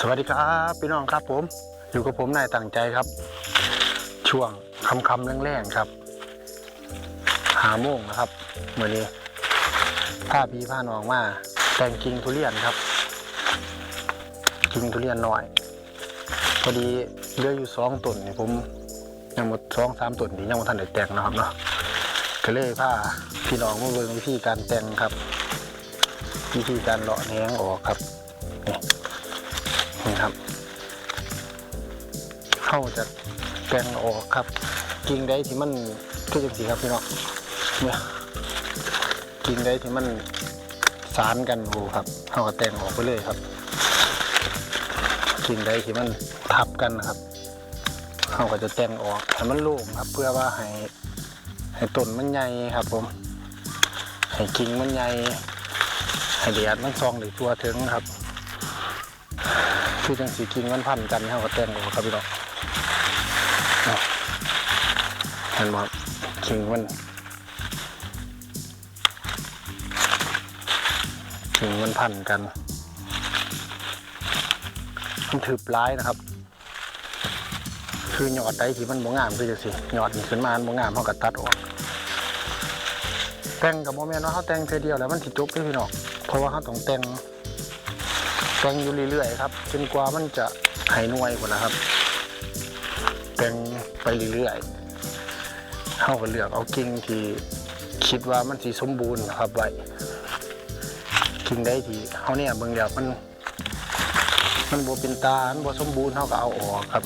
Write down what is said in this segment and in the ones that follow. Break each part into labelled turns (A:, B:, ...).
A: สวัสดีครับพี่น้องครับผม อยู่กับผมนายตั้งใจครับ ช่วงคำคำแรงๆครับ หาโมงนะครับเมื่อนี้ผ้าพีผ้านองมาแต่งกิ่งทุเรียนครับกิ่งทุเรียนหน้อย พอดีเลืออยู่สองต้นนี่ผมยังหมดสองสามต้นที่ยังไม่ทันได้แต่งนะครับเนาะก็เลยผ้าพี่น้องมาเบิ่งวิธีการแต่งครับ วิธีการเลาะแหนงออกครับนี่ นี่ครับ เข้าจะแปลงออกครับ กิ่งใดที่มันคือจังสีครับพี่น้องเนี่ยกิ่งใดที่มันสารกันโอ้ครับเข้าก็แต่งออกไปเลยครับ กิ่งใดที่มันทับกันนะครับเข้าก็จะแต่งออกให้มันโล่งครับ เพื่อว่าให้ให้ต้นมันใหญ่ครับ ผม ให้กิ่งมันใหญ่ให้แดดมันซองหรือตัวถึงครับ คือจังสีกิ่งมันพันกันเขาก็แต่งออกครับพี่น้องเห็นไหมครับคิงมันคิงมันพันกันมันถือปลายนะครับ คือหยอดใดที่มันบ่งามคือจะสิหยอดขึ้นมามันบ่งามเขาก็ตัดออกแต่งกับโมเมนต์ว่าเขาแต่งเธอเดียวแล้วมันสิจบพี่น้องเพราะว่าเขาต้องแต่ง แต่งอยู่เรื่อยๆครับ จนกว่ามันจะหายน่วยหมดนะครับ แต่งไปเรื่อยๆเขาก็เลือกเอากิ่งที่คิดว่ามันสีสมบูรณ์นะครับไว้กิ่งใดที่เขาเนี่ยเบิ่งแล้วมัน มันบ่เป็นตามันบ่สมบูรณ์เขาก็เอาออกครับ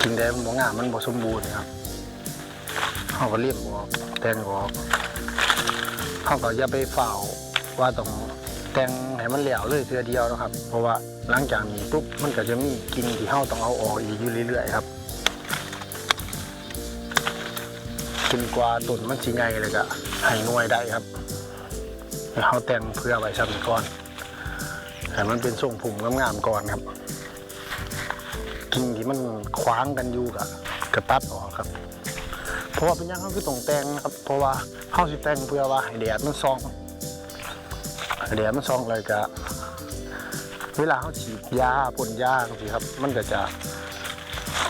A: กิ่งใดมันบ่งามมันบ่สมบูรณ์ครับเขาก็เลี่ยมออกแต่งออกเขาก็อย่าไปเฝ้า ว่าต้องแต่งให้มันเหลวเลยเทือเดียวนะครับ เพราะว่าหลังจากนี้ปุ๊บมันก็จะมีกิ่งที่เฮาต้องเอาออกอีกอยู่เรื่อยๆครับจนกว่าต้นมันสิใหญ่เลยก็ให้น่วยได้ครับให้เฮาแต่งเพื่อไว้ซ้ำก่อนให้มันเป็นทรงผมงามๆก่อนครับกิ่งที่มันขวางกันอยู่กับกระตัดออกครับ เพราะว่าเป็นหยังเขาคือต้องแต่งครับ เพราะว่าเฮาสิแต่งเพื่อว่าให้แดดมันส่อง เดี๋ยมันซองเลยก็เวลาเขาฉีดยาพ่นยาสิครับ มันก็จะ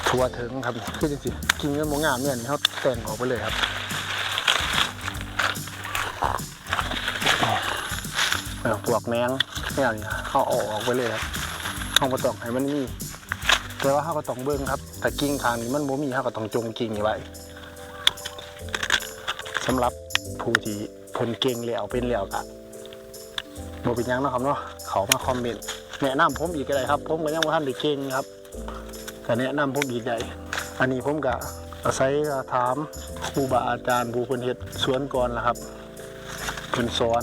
A: ทั่วถึงครับคือจริงๆกินเงินหมูงามเนี่ยเขาแต่งออกไปเลยครับเออพวกแมงเนี่ยเขาเอาออกไปเลยครับเขาก็ต้องให้มันมีแต่ว่าเขาก็ต้องเบิ้งครับ แต่กิ่งทางนี้มันบ่มีเขาก็ต้องจงกิ่งไว้สำหรับผู้ที่ผลเก่งแล้วเป็นแล้วก็ โมเป็นยังเนาะครับเนาะเขามาคอมเมนต์แนะนำผมอีกก็ได้ครับ ผมก็ยังว่าท่านได้เก่งครับก็แนะนำผมอีกได้อันนี้ผมก็อาศัยถามครูบาอาจารย์ผู้เพิ่นเฮ็ดสวนก่อนล่ะครับเพิ่นสอน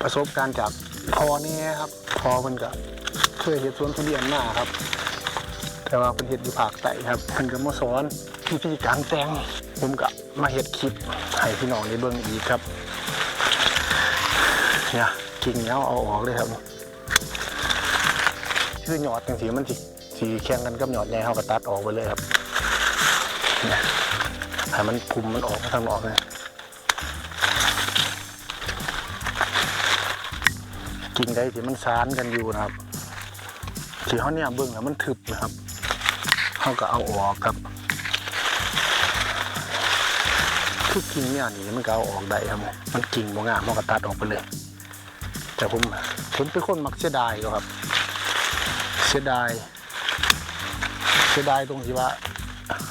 A: ประสบการณ์จากพอนี่ครับพ่อเพิ่นก็เคยเฮ็ดสวนทุเรียนมาครับ แต่ว่าเพิ่นเฮ็ดอยู่ภาคใต้ครับเพิ่นก็มาสอนวิธีการแต่งผมก็มาเฮ็ดคลิปให้พี่น้องได้เบิ่งอีกครับ เนี่ยกิ่งเนี้ยเอาออกเลยครับคือหยอดจังสีมันสิสีแข่งกันกับหยอดใหญ่เขาก็ตัดออกไปเลยครับเนี่ยให้มันคุมมันออกมาทางนอกเลยกิ่งใดที่มันซานกันอยู่นะครับที่เขาเนี่ยเบื้องแล้วมันทึบนะครับเขาก็เอาออกครับคือกิ่งเนี่ยนี่มันก็เอาออกได้ครับมันกิ่งบ่งามเขาก็ตัดออกไปเลย แต่ผมผมเป็นคนมักเสียดายครับ เสียดาย เสียดายตรงที่ว่า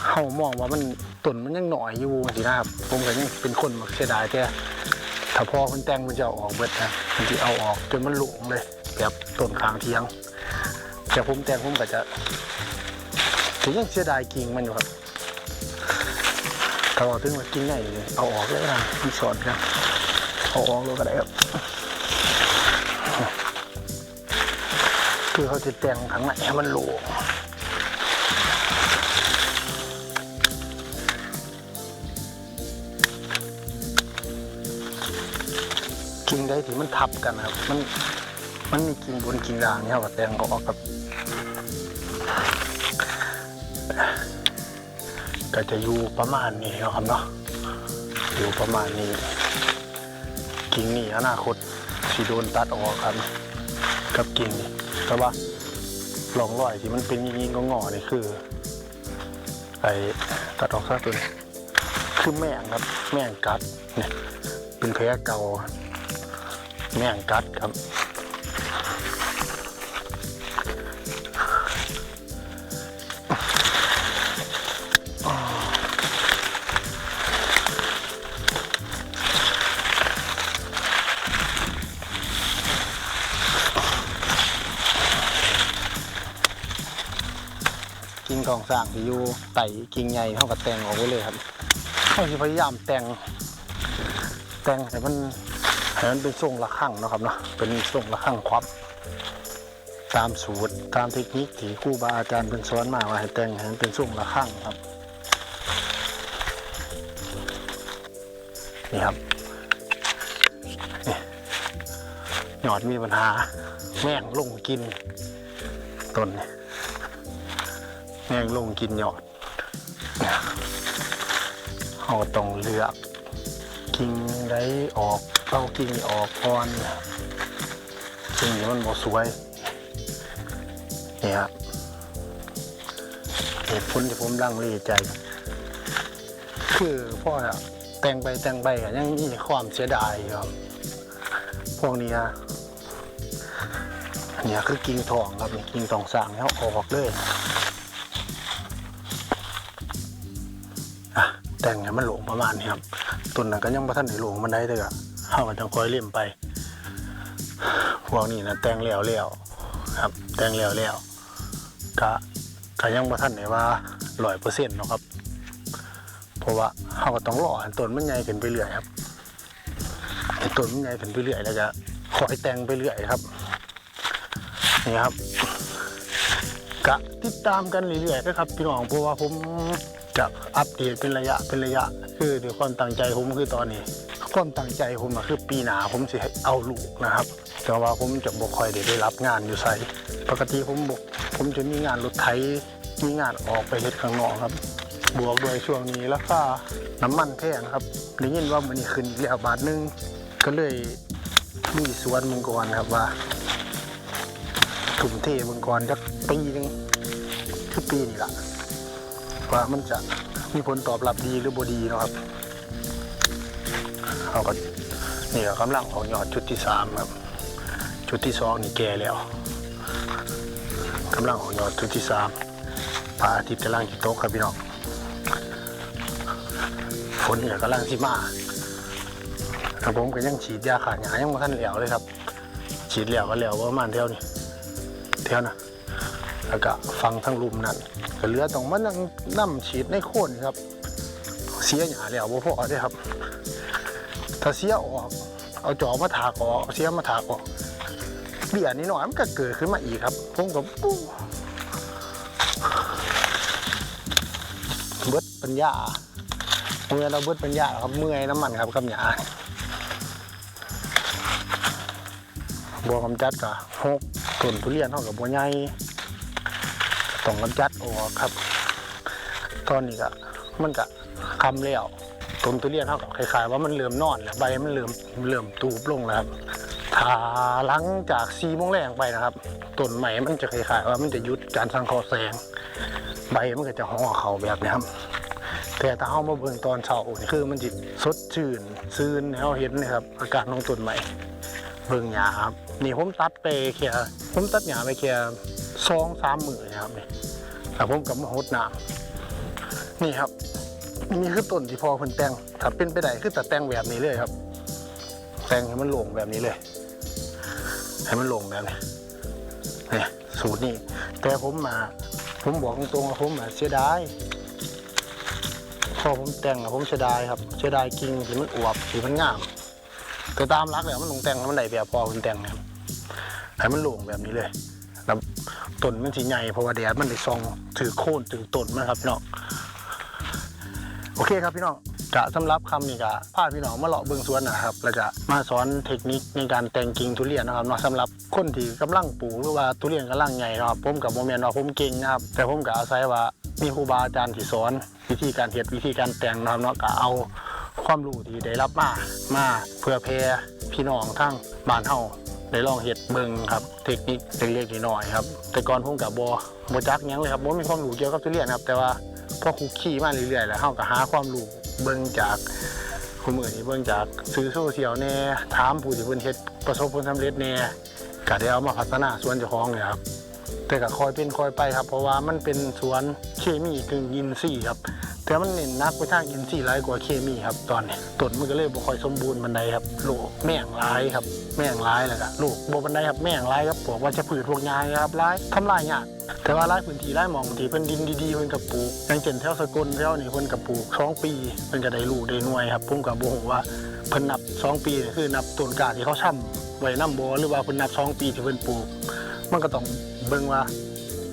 A: เฮามองว่ามันต้นมันยังหน่อยอยู่สินะครับ ผมก็ยังเป็นคนมักเสียดายแต่ถ้าพอคนแต่งมันจะเอาออกเบิดนะมันจะเอาออกจนมันหลวงเลยแบบต้นขางเทียง แต่ผมแต่งผมก็จะผมยังเสียดายกิ่งมันอยู่ครับถ้าว่าถึงว่ากิ่งใหญ่เลยเอาออกเลยนะพี่สอนครับเอาออกเลยก็ได้ครับ คือเขาจะแต่งข้างในให้มันโหลวงกิ่งใดที่มันทับกันครับ มันมันมีกิ่งบนกิ่งล่างนี่เขาแต่งออกครับก็จะอยู่ประมาณนี้นะครับเนาะอยู่ประมาณนี้ กิ่งนี้อนาคตสีโดนตัดออกครับ กับกิ่งนี่ แต่ว่าหลองรอยที่มันเป็นยิงๆงอนี่คือ ไอ้ตัดออกซะตัวนี้คือแม่งครับ แม่งกัดเนี่ยเป็นแผลเก่า แม่งกัดครับ องสร้างที่อยู่ไต่กิ่งใหญ่เท่ากับแต่งออกไว้เลยครับเขาจะพยายามแต่งแต่งให้มันให้มันเป็นทรงระฆังนะครับเนาะเป็นทรงระฆังควับ ตามสูตรตามเทคนิคที่ครูบาอาจารย์เป็นสอนมาว่าให้แต่งให้มันเป็นทรงระฆังครับนี่ครับนี่หยอดมีปัญหาแม่งลงกินต้นนี่แมงลงกินยอดเราต้องเลือก กิ่งได้ออกเอากิ่งออกก่อนกิ่งนี้มันบ่สวยเนี่ครับเหตุผลที่ผมลังเลใจ คือพ่อแต่งไปแต่งไปอะยังมีความเสียดายครับ พวกนี้อะเนี่ยคือกิ่งทองครับกิ่งทองสร้างแล้วออกเลย แต่งให้มันหลงประมาณนี้ครับต้นนั้นก็ยังบ่ทันได้หลงมันได้เลยอะเฮาก็จังคอยเล่มไป พวกนี้นะแต่งแล้วแล้วครับ แต่งแล้วแล้วก็ก็ยังบ่ทันได้ว่า100%เนาะครับ เพราะว่าเฮาก็ต้องรอให้ต้นมันใหญ่ขึ้นไปเรื่อยครับให้ต้นมันใหญ่ขึ้นไปเรื่อยแล้วก็คอยแต่งไปเรื่อยครับนี่ครับกะติดตามกันเรื่อยๆนะครับพี่น้องเพราะว่าผม จะอัปเดตเป็นระยะเป็นระยะ คือด้วยความตั้งใจผมคือตอนนี้ ความตั้งใจผมอะคือปีหนาผมสิเอาลูกนะครับ แต่ว่าผมจะบ่คอยได้ได้รับงานอยู่ไสปกติผมบกผมจะมีงานรถไถมีงานออกไปเฮ็ดข้างนอกครับ บวกด้วยช่วงนี้แล้วก็น้ำมันแพงครับได้ยินว่ามันนี่ขึ้นอีกแล้วบาทนึงก็เลยมีสวนมังกรครับว่าถุ่มเทมังกรจักปีนึงคือปีนี่ละ ว่ามันจะมีผลตอบรับดีหรือบ่ดีนะครับเขาก็นี่ก็กำลังออกยอดชุดที่สามครับชุดที่สองนี่แก่แล้วกำลังออกยอดชุดที่สามพระอาทิตย์กำลังจะตกครับพี่น้องฝนเนี่ยกำลังสิมาแต่ผมก็ยังฉีดยาขาดหยายังมาทันเหลวเลยครับ ฉีดเหลวก็เหลวประมาณเท่านี้เท่านะ แล้วก็ฟังทั้งรุมนั่นก็เหลือต้องมานั่งนั่ฉีดในโคนครับ เสียหยาแล้วบ่พอได้ครับ ถ้าเสียออก เอาจอบมาถากออกเสียมาถากออกเบี้ยนี้หน่อยมันก็เกิดขึ้นมาอีกครับผมก็ปู้เบิดปัญญาเมื่อเราเบิดปัญญาครับเมื่อยน้ำมันครับกับหยาบัวกำจัดกะหกต้นทุเรียนเท่ากับบัวใหญ่ ต้องกำจัดออกครับ ตอนนี้ก็มันก็คำแล้วต้นทุเรียนเท่ากับคล้ายๆว่ามันเริ่มนอนแล้วใบมันเริ่มเริ่มตูบลงแล้วครับถ้าหลังจากซีโมงแรงไปนะครับต้นใหม่มันจะคล้ายๆว่ามันจะหยุดการสังเคราะห์แสง ใบมันก็จะห่อเขาแบบนี้ครับแต่ถ้าเอามาเบิ่งตอนเช้านี่คือมันจิสดชื่นซื่นให้เราเห็นนะครับ อากาศของต้นใหม่เบิ่งหญ้าครับ นี่ผมตัดไปแค่ผมตัดหญ้าไปแค่ สองสามมือนะครับนี่แล้วผมกับมาหดน้ำนี่ครับนี่คือต้นที่พอเพิ่นแต่งถ้าเป็นไปได้คือแต่แต่งแบบนี้เลยครับ แต่งให้มันโล่งแบบนี้เลย ให้มันโล่งแบบนี้นี่สูตรนี้แต่ผมมา ผมบอกตรงๆว่าผมอะเสียดายพอผมแต่งอะผมเสียดายครับเสียดายกิ่งที่มันอวบที่มันงามแต่ตามรักแล้วมันลงแต่งให้มันได้แบบพอคุณแต่งนะครับให้มันโล่งแบบนี้เลย แล้วต้นมันสีใหญ่เพราะว่าแดดมันได้ซองถือโค่นถือต้นมันครับพี่น้องโอเคครับพี่น้องกะสำหรับคำนี้กะพาพี่น้องมาเลาะเบื้องสวนนะครับแล้วก็มาสอนเทคนิคในการแต่งกิ่งทุเรียนนะครับเนาะสำหรับคนที่กำลังปลูกหรือว่าทุเรียนกำลังใหญ่นะครับผมกับโมเมนต์ว่าผมเก่งนะครับแต่ผมก็อาศัยว่ามีครูบาอาจารย์ที่สอน วิธีการเฮ็ดวิธีการแต่งนะครับเนาะก็เอาความรู้ที่ได้รับมามาเพื่อแพร่พี่น้องทั้งบ้านเฮา ได้ลองเฮ็ดเบิ่งครับ เทคนิคเล็กๆน้อยๆครับ แต่ก่อนผมกับบ่บ่จักยังเลยครับบ่มีความรู้เกี่ยวกับทุเรียนครับ แต่ว่าพอคุกคีมาเรื่อยๆแล้วเฮาก็หาความรู้เบิ่งจากผู้มือนี้เบิ่งจากสื่อโซเชียลแน่ถามผู้ที่เพิ่นเฮ็ดประสบผลสำเร็จแน่ก็ได้เอามาพัฒนาสวนเจ้าของเนี่ยครับแต่ก็คอยเป็นคอยไปครับ เพราะว่ามันเป็นสวนเคมีกึ่งอินทรีย์ครับ แต่มันเน้นนักไปทางอินทรีย์หลายกว่าเคมีครับตอนนี้ต้นมันก็เลยบ่ค่อยสมบูรณ์บันไดครับโรคแม่งร้ายครับ แม่งร้ายแล้วก็โรคบ่บันไดครับแม่งร้ายครับพวกว่าจะพืชพวกยางครับร้ายทำลายยากแต่ว่าหลายพื้นที่หลายหมองที่เพิ่นดินดีๆเพิ่นก็ปลูกอย่างเช่นแถวสกลแถวนี้เพิ่นก็ปลูกสองปีเพิ่นก็ได้ลูกได้หน่วยครับผมก็บ่ฮู้ว่าเพิ่นนับสองปีนี่คือนับต้นกาที่เขาช่ำไว้นํบ่หรือว่าเพิ่นนับสองปีที่เพิ่นปลูก มันก็ต้องเบิ่งว่า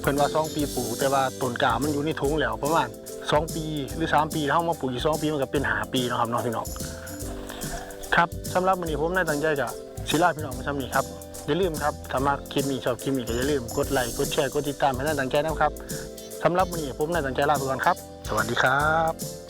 A: เพิ่นว่าสองปีปลูกแต่ว่าต้นกามันอยู่ในถุงแล้วประมาณ สองปีหรือสามปีถ้าเรามาปลูกอีกสองปีมันก็เป็นหาปีนะครับน้องพี่น้องครับสำหรับวันนี้ผมนายตั้งใจกับศิลาพี่น้องมาทำนี้ครับอย่าลืมครับถ้ามาคลิปนี้ชอบคลิปนี้ก็อย่าลืมกดไลค์กดแชร์กดติดตามให้นายตั้งใจนะครับสำหรับวันนี้ผมนายตั้งใจลาไปก่อนครับ สวัสดีครับ